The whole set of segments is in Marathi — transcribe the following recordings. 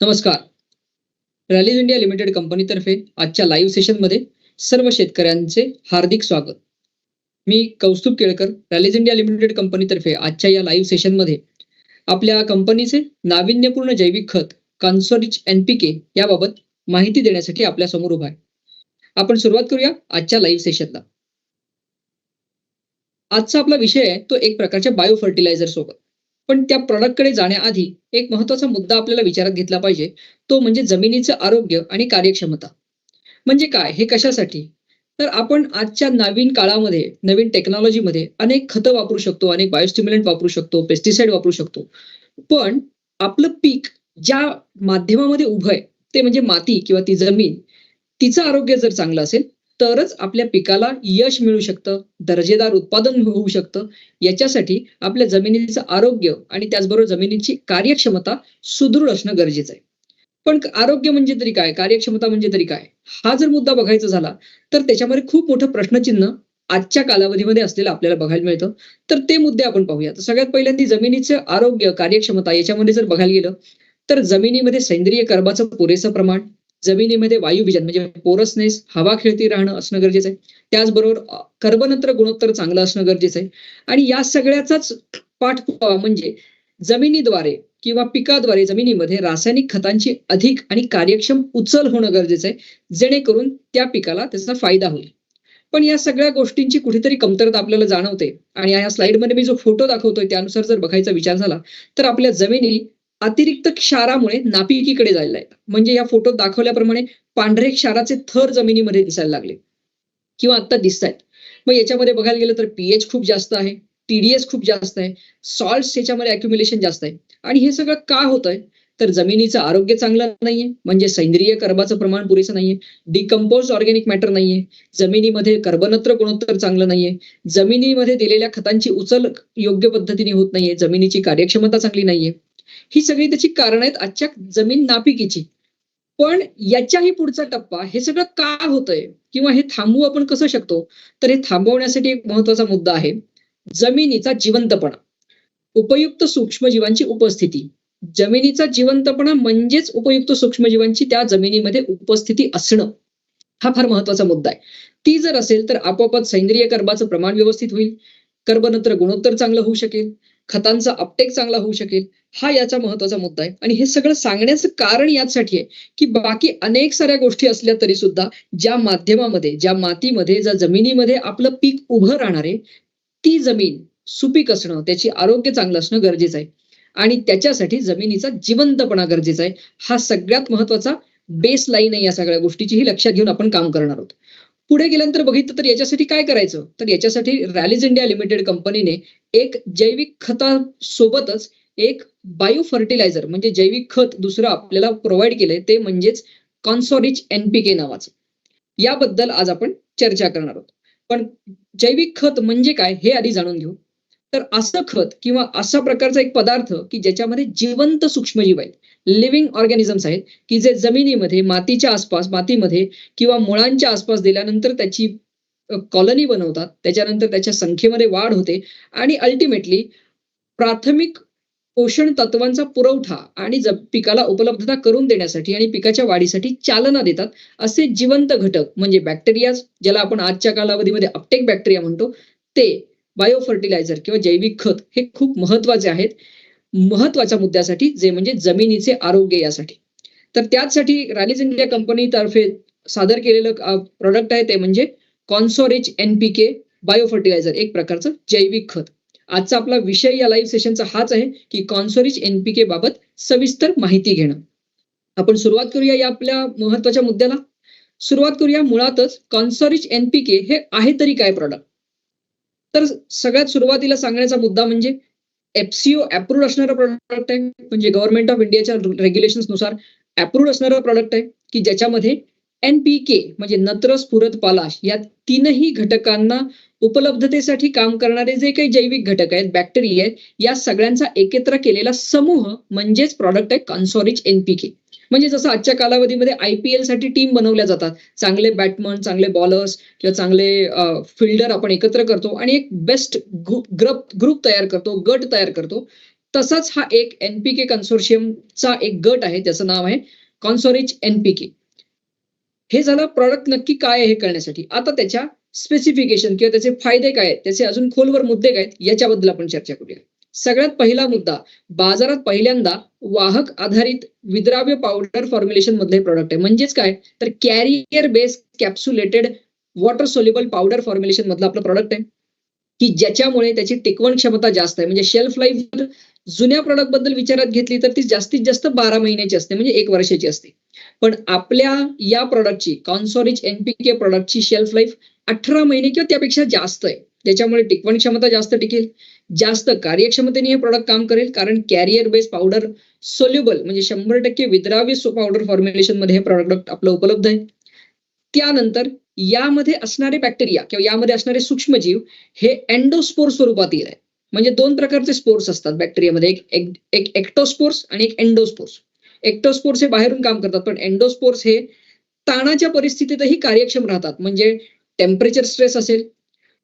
नमस्कार. रॅलीज इंडिया लिमिटेड कंपनीतर्फे आजच्या लाईव्ह सेशनमध्ये सर्व शेतकऱ्यांचे हार्दिक स्वागत. मी Kaustubh Kelkar Rallis India limited कंपनीतर्फे आजच्या या लाईव्ह सेशनमध्ये आपल्या कंपनीचे नाविन्यपूर्ण जैविक खत कॉन्सोरिच एनपीके याबाबत माहिती देण्यासाठी आपल्यासमोर उभा आहे. आपण सुरुवात करूया आजच्या लाईव्ह सेशनला. आजचा आपला विषय आहे तो एक प्रकारच्या बायो फर्टिलायझर सोबत. पण त्या प्रॉडक्टकडे जाण्याआधी एक महत्त्वाचा मुद्दा आपल्याला विचारात घेतला पाहिजे. तो म्हणजे जमिनीचं आरोग्य आणि कार्यक्षमता. म्हणजे काय? हे कशासाठी? तर आपण आजच्या नवीन काळामध्ये नवीन टेक्नॉलॉजीमध्ये अनेक खतं वापरू शकतो अनेक बायोस्टिम्युलंट वापरू शकतो पेस्टिसाइड वापरू शकतो. पण आपलं पीक ज्या माध्यमामध्ये उभं आहे ते म्हणजे माती किंवा ती जमीन तिचं आरोग्य जर चांगलं असेल तरच आपल्या पिकाला यश मिळू शकतं दर्जेदार उत्पादन होऊ शकतं. याच्यासाठी आपल्या जमिनीचं आरोग्य आणि त्याचबरोबर जमिनीची कार्यक्षमता सुदृढ असणं गरजेचं आहे. पण आरोग्य म्हणजे तरी काय? कार्यक्षमता म्हणजे तरी काय? हा जर मुद्दा बघायचा झाला तर त्याच्यामध्ये खूप मोठं प्रश्नचिन्ह आजच्या कालावधीमध्ये असलेलं आपल्याला बघायला मिळतं. तर ते मुद्दे आपण पाहूया तर सगळ्यात पहिल्यांदा जमिनीचं आरोग्य कार्यक्षमता याच्यामध्ये जर बघायला गेलं तर जमिनीमध्ये सेंद्रिय कर्बाचं पुरेसं प्रमाण जमिनीमध्ये वायुविजन म्हणजे पोरसनेस हवा खेळती राहणं असणं गरजेचं आहे. त्याचबरोबर कर्बनंतर गुणोत्तर चांगलं असणं गरजेचं आहे. आणि या सगळ्याचाच पाठपुरावा म्हणजे जमिनीद्वारे किंवा पिकाद्वारे जमिनीमध्ये रासायनिक खतांची अधिक आणि कार्यक्षम उचल होणं गरजेचं आहे. जेणेकरून त्या पिकाला त्याचा फायदा होईल. पण या सगळ्या गोष्टींची कुठेतरी कमतरता आपल्याला जाणवते. आणि या स्लाइडमध्ये मी जो फोटो दाखवतोय त्यानुसार जर बघायचा विचार झाला तर आपल्या जमिनी अतिरिक्त क्षारामुळे नापिकीकडे जायला आहेत म्हणजे या फोटोत दाखवल्याप्रमाणे पांढरे क्षाराचे थर जमिनीमध्ये दिसायला लागले. किंवा आता दिसत आहेत मग याच्यामध्ये बघायला गेलं तर पीएच खूप जास्त आहे टीडीएस खूप जास्त आहे सॉल्ट याच्यामध्ये अक्युम्युलेशन जास्त आहे. आणि हे सगळं का होत आहे तर जमिनीचं आरोग्य चांगलं नाहीये. म्हणजे सेंद्रिय कर्बाचं प्रमाण पुरेसं नाहीये. डिकम्पोज ऑर्गॅनिक मॅटर नाहीये. जमिनीमध्ये कर्बनत्र गुणोत्तर चांगलं नाहीये. जमिनीमध्ये दिलेल्या खतांची उचल योग्य पद्धतीने होत नाहीये. जमिनीची कार्यक्षमता चांगली नाहीये. ही सगळी त्याची कारण आहेत आजच्या जमीन नापिकीची. पण याच्याही पुढचा टप्पा हे सगळं का होतंय? किंवा हे थांबवू आपण कसं शकतो? तर हे थांबवण्यासाठी एक महत्त्वाचा मुद्दा आहे जमिनीचा जिवंतपणा. उपयुक्त सूक्ष्मजीवांची उपस्थिती. जमिनीचा जिवंतपणा म्हणजेच उपयुक्त सूक्ष्मजीवांची त्या जमिनीमध्ये उपस्थिती असणं. हा फार महत्त्वाचा मुद्दा आहे. ती जर असेल तर आपोआपच सेंद्रिय कर्बाचं प्रमाण व्यवस्थित होईल. कर्बनत्र गुणोत्तर चांगलं होऊ शकेल. खतांचा अपटेक चांगला होऊ शकेल हा याचा महत्त्वाचा मुद्दा आहे. आणि हे सगळं सांगण्याचं कारण यासाठी आहे की बाकी अनेक साऱ्या गोष्टी असल्या तरी सुद्धा ज्या माध्यमामध्ये ज्या मातीमध्ये ज्या जमिनीमध्ये आपलं पीक उभं राहणार आहे ती जमीन सुपीक असणं त्याची आरोग्य चांगलं असणं गरजेचं आहे. आणि त्याच्यासाठी जमिनीचा जिवंतपणा गरजेचा आहे. हा सगळ्यात महत्त्वाचा बेस लाईन आहे या सगळ्या गोष्टीची ही लक्षात घेऊन आपण काम करणार आहोत. पुढे गेल्यानंतर बघितलं तर याच्यासाठी काय करायचं? तर याच्यासाठी रॅलीज इंडिया लिमिटेड कंपनीने एक जैविक खतासोबतच एक बायो फर्टिलायझर म्हणजे जैविक खत दुसरं आपल्याला प्रोव्हाइड केलंय ते म्हणजेच कॉन्सॉरिच एनपीके नावाचं. याबद्दल आज आपण चर्चा करणार आहोत. पण जैविक खत म्हणजे काय हे आधी जाणून घेऊ. तर असं खत किंवा असा प्रकारचा एक पदार्थ की ज्याच्यामध्ये जिवंत सूक्ष्मजीव आहेत लिव्हिंग ऑर्गॅनिझम्स आहेत की जे जमिनीमध्ये मातीच्या आसपास मातीमध्ये किंवा मुळांच्या आसपास दिल्यानंतर त्याची कॉलनी बनवतात त्याच्यानंतर त्याच्या संख्येमध्ये वाढ होते आणि अल्टिमेटली प्राथमिक पोषण तत्वांचा पुरवठा आणि ज- पिकाला उपलब्धता करून देण्यासाठी आणि पिकाच्या वाढीसाठी चालना देतात असे जिवंत घटक म्हणजे बॅक्टेरिया ज्याला आपण आजच्या कालावधीमध्ये अपटेक बॅक्टेरिया म्हणतो ते बायो फर्टिलायझर किंवा जैविक खत हे खूप महत्त्वाचे आहेत. महत्त्वाच्या मुद्द्यासाठी जे म्हणजे जमिनीचे आरोग्य यासाठी. तर त्याचसाठी रॅलीज इंडिया कंपनीतर्फे सादर केलेलं प्रोडक्ट आहे ते म्हणजे कॉन्सोरिच एनपीके बायो फर्टिलायझर एक प्रकारचं जैविक खत. आजचा आपला विषय या लाईव्ह सेशनचा हाच आहे की कॉन्सोरिच एनपीके बाबत सविस्तर माहिती घेणं. आपण सुरुवात करूया या आपल्या महत्त्वाच्या मुद्द्याला. सुरुवात करूया मुळातच कॉन्सोरिच एनपीके हे आहे तरी काय प्रॉडक्ट तर सगळ्यात सुरुवातीला सांगण्याचा मुद्दा म्हणजे एफसीओ अप्रूव्ह असणारा प्रॉडक्ट आहे म्हणजे गव्हर्नमेंट ऑफ इंडियाच्या रेग्युलेशननुसार अप्रूव्ह असणारा प्रॉडक्ट आहे की ज्याच्यामध्ये एनपीके म्हणजे नत्र स्फुरत पालाश या तीनही घटकांना उपलब्धतेसाठी काम करणारे जे काही जैविक घटक आहेत बॅक्टेरिया आहेत या सगळ्यांचा एकत्र केलेला समूह म्हणजेच प्रॉडक्ट आहे कॉन्सॉरिच एनपीके म्हणजे जसं आजच्या कालावधीमध्ये आयपीएलसाठी टीम बनवल्या जातात. चांगले बॅटमन चांगले बॉलर्स किंवा चांगले फिल्डर आपण एकत्र करतो आणि एक बेस्ट ग्रुप ग्रुप तयार करतो गट तयार करतो. तसाच हा एक एनपीके कन्सोर्शियमचा एक गट आहे त्याचं नाव आहे कॉन्सोरिच एनपीके हे झालं प्रॉडक्ट नक्की काय आहे हे कळण्यासाठी. आता त्याच्या स्पेसिफिकेशन किंवा त्याचे फायदे काय आहेत त्याचे अजून खोलवर मुद्दे काय आहेत याच्याबद्दल आपण चर्चा करूया. सगळ्यात पहिला मुद्दा बाजारात पहिल्यांदा वाहक आधारित विद्राव्य पावडर फॉर्म्युलेशन मधले प्रोडक्ट आहे. म्हणजेच काय? तर carrier base capsulated water soluble powder formulation मधलं आपलं प्रॉडक्ट आहे. की ज्याच्यामुळे त्याची टिकवण क्षमता जास्त आहे. म्हणजे शेल्फ लाईफ जुन्या प्रॉडक्टबद्दल विचारात घेतली तर ती जास्तीत जास्त बारा महिन्याची असते. म्हणजे एक वर्षाची असते. पण आपल्या या प्रॉडक्टची कॉन्सॉरिच एनपीके प्रॉडक्टची शेल्फ लाईफ अठरा महिने किंवा त्यापेक्षा जास्त आहे. त्याच्यामुळे टिकवण क्षमता जास्त टिकेल जास्त कार्यक्षमतेने हे प्रॉडक्ट काम करेल कारण कॅरियर बेस पावडर सोल्युबल म्हणजे शंभर टक्के विद्राव्य पावडर फॉर्म्युलेशनमध्ये हे प्रॉडक्ट आपलं उपलब्ध आहे. त्यानंतर यामध्ये असणारे बॅक्टेरिया किंवा यामध्ये असणारे सूक्ष्मजीव हे एन्डोस्पोर स्वरूपात येत आहे. म्हणजे दोन प्रकारचे स्पोर्स असतात बॅक्टेरियामध्ये एक एक- एक एक्टोस्पोर्स आणि एक एन्डोस्पोर्स एक्टोस्पोर्स हे बाहेरून काम करतात पण एन्डोस्पोर्स हे ताणाच्या परिस्थितीतही कार्यक्षम राहतात. म्हणजे टेम्परेचर स्ट्रेस असेल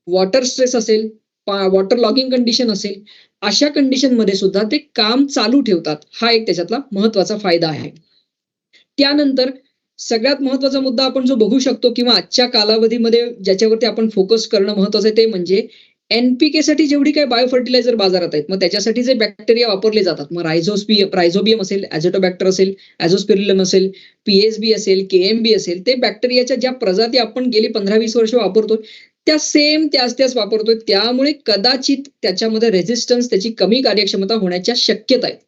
वॉटर स्ट्रेस असेल वॉटर लॉगिंग कंडिशन असेल अशा कंडिशनमध्ये सुद्धा ते काम चालू ठेवतात. हा एक त्याच्यातला महत्त्वाचा फायदा आहे. त्यानंतर सगळ्यात महत्त्वाचा मुद्दा आपण जो बघू शकतो किंवा आजच्या कालावधीमध्ये ज्याच्यावरती आपण फोकस करणं महत्वाचं आहे ते म्हणजे एनपीके साठी जेवढी काही बायोफर्टिलायझर बाजारात आहेत मग त्याच्यासाठी जे बॅक्टेरिया वापरले जातात मग रायझोस्पी रायझोबियम असेल ऍझोटोबॅक्टर असेल ऍझोस्पिरिलम असेल पीएसबी असेल केएमबी असेल ते बॅक्टेरियाच्या ज्या प्रजाती आपण गेली पंधरा वीस वर्ष वापरतो त्या सेम त्याच त्याच वापरतोय. त्यामुळे कदाचित त्याच्यामध्ये रेझिस्टन्स त्याची कमी कार्यक्षमता होण्याच्या शक्यता आहेत.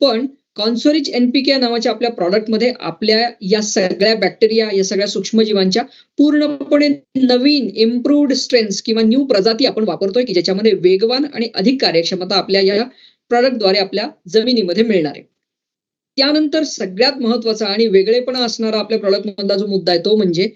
पण कॉन्सोरिच एनपीके नावाच्या आपल्या प्रॉडक्टमध्ये आपल्या या सगळ्या बॅक्टेरिया या सगळ्या सूक्ष्मजीवांच्या पूर्णपणे नवीन इम्प्रूव्ड स्ट्रेन्स किंवा न्यू प्रजाती आपण वापरतोय की ज्याच्यामध्ये वेगवान आणि अधिक कार्यक्षमता आपल्या या प्रॉडक्टद्वारे आपल्या जमिनीमध्ये मिळणार आहे. त्यानंतर सगळ्यात महत्त्वाचा आणि वेगळेपणा असणारा आपल्या प्रॉडक्टमधला जो मुद्दा आहे तो म्हणजे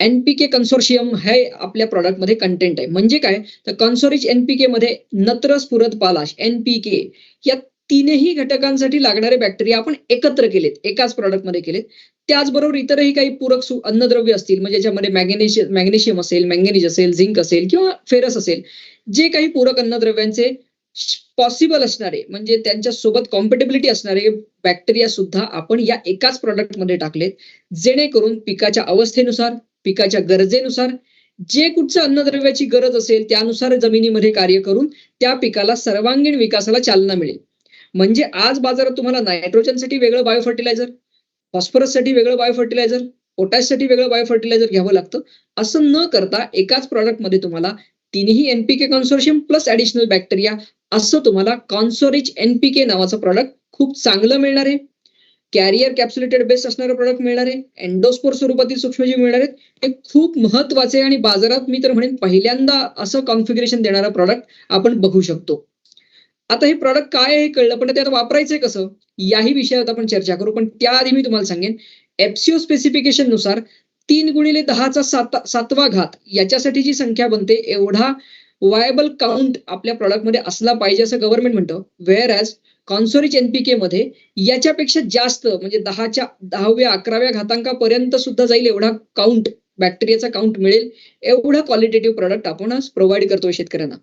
एनपीके कन्सोर्शियम हे आपल्या प्रॉडक्टमध्ये कंटेंट आहे. म्हणजे काय? तर कन्सोरिच एनपीके मध्ये नत्र स्फुरद पालाश एनपीके या तीनही घटकांसाठी लागणारे बॅक्टेरिया आपण एकत्र केलेत. एकाच प्रॉडक्टमध्ये केलेत. त्याचबरोबर इतरही काही पूरक अन्नद्रव्य असतील म्हणजे ज्यामध्ये मॅग्नेशियम मॅग्नेशियम असेल मॅंगेनीज असेल झिंक असेल किंवा फेरस असेल जे काही पूरक अन्नद्रव्यांचे पॉसिबल असणारे म्हणजे त्यांच्यासोबत कॉम्पेटेबिलिटी असणारे बॅक्टेरिया सुद्धा आपण या एकाच प्रॉडक्टमध्ये टाकलेत जेणेकरून पिकाच्या अवस्थेनुसार पिकाच्या गरजेनुसार जे कुठचं अन्नद्रव्याची गरज असेल त्यानुसार जमिनीमध्ये कार्य करून त्या पिकाला सर्वांगीण विकासाला चालना मिळेल. म्हणजे आज बाजारात तुम्हाला नायट्रोजनसाठी वेगळं बायोफर्टिलायझर फॉस्फरससाठी वेगळं बायोफर्टिलायझर पोटॅशसाठी वेगळं बायो फर्टिलायझर घ्यावं लागतं. असं न करता एकाच प्रॉडक्टमध्ये तुम्हाला तिन्ही NPK consortium plus additional bacteria असं तुम्हाला कॉन्सोरिच एनपीके नावाचं प्रॉडक्ट खूप चांगलं मिळणार आहे. कॅरियर कॅप्सुलेटेड बेस्ड असणारे प्रॉडक्ट मिळणार आहे. एन्डोस्पोर स्वरूपातील सूक्ष्मजीव मिळणार आहेत. हे खूप महत्त्वाचे आणि बाजारात मी तर म्हणेन पहिल्यांदा असं कॉन्फिगरेशन देणारा प्रॉडक्ट आपण बघू शकतो. आता हे प्रॉडक्ट काय हे कळलं पण ते आता वापरायचंय कसं? याही विषयावर आपण चर्चा करू पण त्याआधी मी तुम्हाला सांगेन. एफसीओ स्पेसिफिकेशननुसार तीन गुणिले दहाचा सात सातवा घात याच्यासाठी जी संख्या बनते एवढा वायबल काउंट आपल्या प्रॉडक्टमध्ये असला पाहिजे असं गव्हर्नमेंट म्हणतं. वेअर ॲज कॉन्सोरिच एनपीके मध्ये याच्यापेक्षा जास्त म्हणजे दहाच्या दहाव्या अकराव्या घातांकापर्यंत सुद्धा जाईल एवढा काउंट बॅक्टेरियाचा काउंट मिळेल एवढा क्वालिटेटिव्ह प्रॉडक्ट आपण प्रोव्हाइड करतो शेतकऱ्यांना.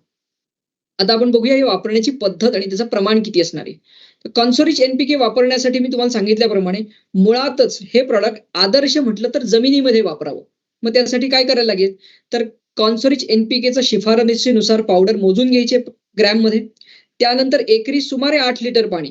आता आपण बघूया हे वापरण्याची पद्धत आणि त्याचं प्रमाण किती असणार आहे. कॉन्सोरिच एनपीके वापरण्यासाठी मी तुम्हाला सांगितल्याप्रमाणे मुळातच हे प्रॉडक्ट आदर्श म्हटलं तर जमिनीमध्ये वापरावं. मग त्यासाठी काय करायला लागेल? तर कॉन्सोरिच एनपीकेचा शिफारसीनुसार पावडर मोजून घ्यायचे ग्रॅममध्ये त्यानंतर एकरी सुमारे आठ लिटर पाणी.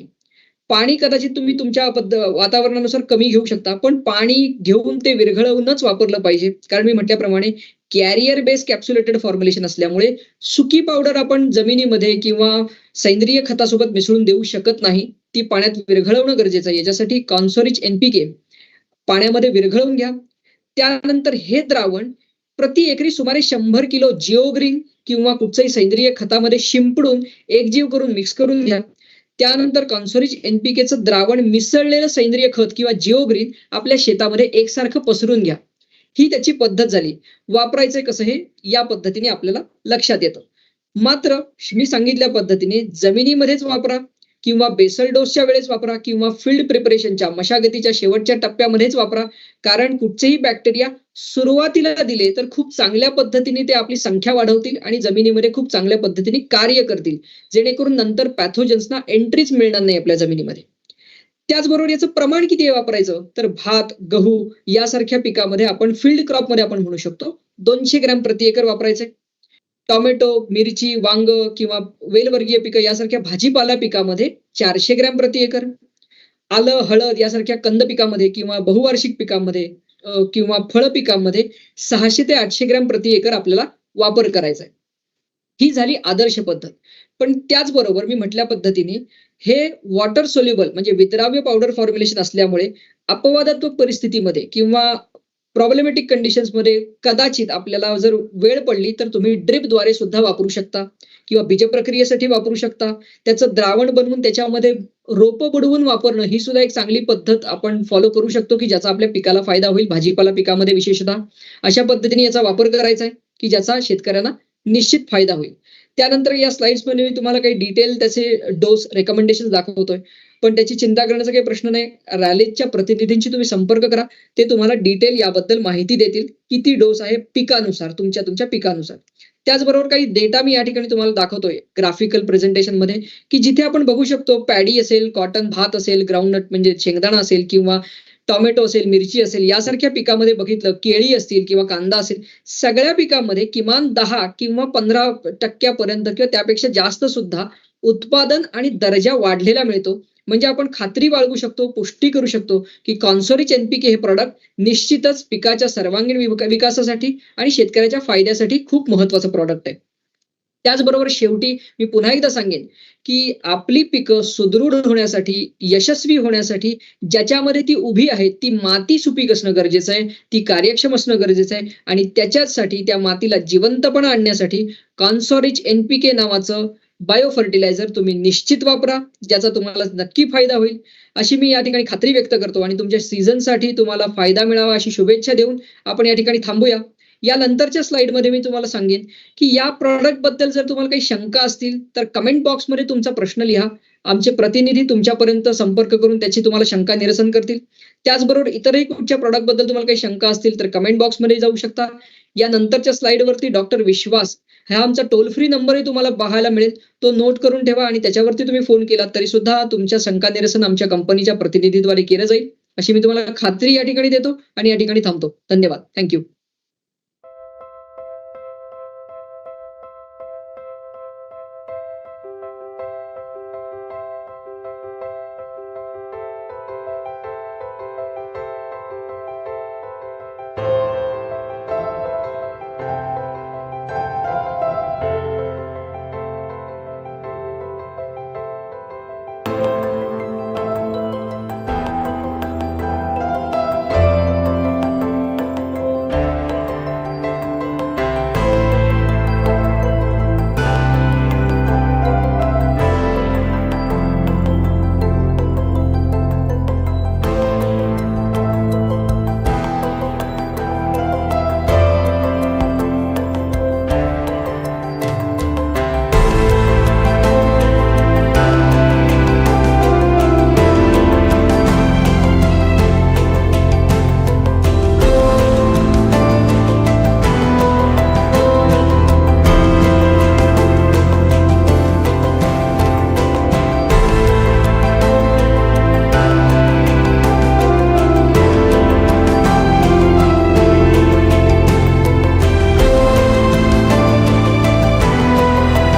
पाणी कदाचित तुम्ही तुमच्या वातावरणानुसार कमी घेऊ शकता पण पाणी घेऊन ते विरघळवूनच वापरलं पाहिजे. कारण मी म्हटल्याप्रमाणे कॅरियर बेस कॅप्सुलेटेड फॉर्म्युलेशन असल्यामुळे सुकी पावडर आपण जमिनीमध्ये किंवा सेंद्रिय खतासोबत मिसळून देऊ शकत नाही. ती पाण्यात विरघळवणं गरजेचं आहे. याच्यासाठी कॉन्सोरिच एनपीके पाण्यामध्ये विरघळवून घ्या. त्यानंतर हे द्रावण प्रति एकरी सुमारे शंभर किलो जिओग्रीन किंवा कुठच्याही सेंद्रिय खतामध्ये शिंपडून एकजीव करून मिक्स करून घ्या. त्यानंतर कॉन्सोरिज एनपीकेचं द्रावण मिसळलेलं सेंद्रिय खत किंवा जिओग्रीन आपल्या शेतामध्ये एकसारखं पसरून घ्या. ही त्याची पद्धत झाली. वापरायचं कसं हे? या पद्धतीने आपल्याला लक्षात येतं. मात्र मी सांगितल्या पद्धतीने जमिनीमध्येच वापरा. किंवा बेसल डोसच्या वेळेस वापरा किंवा फील्ड प्रिपरेशनच्या मशागतीच्या शेवटच्या टप्प्यामध्येच वापरा. कारण कुठचेही बॅक्टेरिया सुरुवातीला दिले तर खूप चांगल्या पद्धतीने ते आपली संख्या वाढवतील आणि जमिनीमध्ये खूप चांगल्या पद्धतीने कार्य करतील. जेणेकरून नंतर पॅथोजन्सना एंट्रीच मिळणार नाही आपल्या जमिनीमध्ये. त्याचबरोबर याचं प्रमाण किती आहे वापरायचं? तर भात गहू यासारख्या पिकामध्ये आपण फील्ड क्रॉपमध्ये आपण म्हणू शकतो. दोनशे ग्रॅम प्रति एकर वापरायचे टोमॅटो मिरची वांग किंवा वेलवर्गीय पिकं यासारख्या भाजीपाला पिकामध्ये चारशे ग्रॅम प्रति एकर. आलं हळद यासारख्या कंद पिकामध्ये किंवा बहुवार्षिक पिकामध्ये किंवा फळ पिकामध्ये सहाशे ते आठशे ग्रॅम प्रति एकर आपल्याला वापर करायचा आहे. ही झाली आदर्श पद्धत. पण त्याचबरोबर मी म्हटल्या पद्धतीने हे वॉटर सोल्युबल म्हणजे विद्राव्य पावडर फॉर्म्युलेशन असल्यामुळे अपवादात्मक परिस्थितीमध्ये किंवा प्रॉब्लेमॅटिक कंडिशन्समध्ये कदाचित आपल्याला जर वेळ पडली तर तुम्ही ड्रिपद्वारे सुद्धा वापरू शकता किंवा बीज प्रक्रियेसाठी वापरू शकता. त्याचं द्रावण बनवून त्याच्यामध्ये रोपं बुडवून वापरणं ही सुद्धा एक चांगली पद्धत आपण फॉलो करू शकतो की ज्याचा आपल्या पिकाला फायदा होईल भाजीपाला पिकामध्ये विशेषतः. अशा पद्धतीने याचा वापर करायचा आहे की ज्याचा शेतकऱ्यांना निश्चित फायदा होईल. त्यानंतर या स्लाइड्समध्ये मी तुम्हाला काही डिटेल त्याचे डोस रेकमेंडेशन दाखवतोय. पण त्याची चिंता करण्याचा काही प्रश्न नाही. रॅलीच्या प्रतिनिधींशी तुम्ही संपर्क करा. ते तुम्हाला डिटेल याबद्दल माहिती देतील किती डोस आहे पिकानुसार तुमच्या तुमच्या पिकानुसार. त्याचबरोबर काही डेटा मी या ठिकाणी तुम्हाला दाखवतोय ग्राफिकल प्रेझेंटेशनमध्ये की जिथे आपण बघू शकतो पॅडी असेल कॉटन भात असेल ग्राउंडनट म्हणजे शेंगदाणा असेल किंवा टोमॅटो असेल मिरची असेल यासारख्या पिकामध्ये बघितलं केळी असतील किंवा कांदा असेल सगळ्या पिकामध्ये किमान दहा किंवा पंधरा टक्क्यापर्यंत किंवा त्यापेक्षा जास्त सुद्धा उत्पादन आणि दर्जा वाढलेला मिळतो. म्हणजे आपण खात्री बाळगू शकतो पुष्टी करू शकतो की कॉन्सोरिच एनपीके हे प्रॉडक्ट निश्चितच पिकाच्या सर्वांगीण विकासासाठी आणि शेतकऱ्याच्या फायद्यासाठी खूप महत्वाचं प्रॉडक्ट आहे. त्याचबरोबर शेवटी मी पुन्हा एकदा सांगेन की आपली पिकं सुदृढ होण्यासाठी यशस्वी होण्यासाठी ज्याच्यामध्ये ती उभी आहे ती माती सुपीक असणं गरजेचं आहे ती कार्यक्षम असणं गरजेचं आहे आणि त्याच्याचसाठी त्या मातीला जिवंतपणा आणण्यासाठी कॉन्सॉरिच एनपीके नावाचं बायो फर्टिलायझर तुम्ही निश्चित वापरा ज्याचा तुम्हाला नक्की फायदा होईल. अशी मी या ठिकाणी खात्री व्यक्त करतो आणि तुमच्या सीझनसाठी तुम्हाला फायदा मिळावा अशी शुभेच्छा देऊन आपण या ठिकाणी थांबूया. या नंतरच्या स्लाइडमध्ये मी तुम्हाला सांगेन की या प्रॉडक्टबद्दल जर तुम्हाला काही शंका असतील तर कमेंट बॉक्समध्ये तुमचा प्रश्न लिहा. आमचे प्रतिनिधी तुमच्यापर्यंत संपर्क करून त्याची तुम्हाला शंका निरसन करतील. त्याचबरोबर इतरही कुठच्या प्रॉडक्टबद्दल तुम्हाला काही शंका असतील तर कमेंट बॉक्समध्ये जाऊ शकता. या नंतरच्या स्लाइडवरती डॉक्टर विश्वास हा आमचा टोल फ्री नंबरही तुम्हाला पाहायला मिळेल. तो नोट करून ठेवा आणि त्याच्यावरती तुम्ही फोन केलात तरी सुद्धा तुमच्या शंका निरसन आमच्या कंपनीच्या प्रतिनिधीद्वारे केलं जाईल. अशी मी तुम्हाला खात्री या ठिकाणी देतो आणि या ठिकाणी थांबतो. धन्यवाद. थँक्यू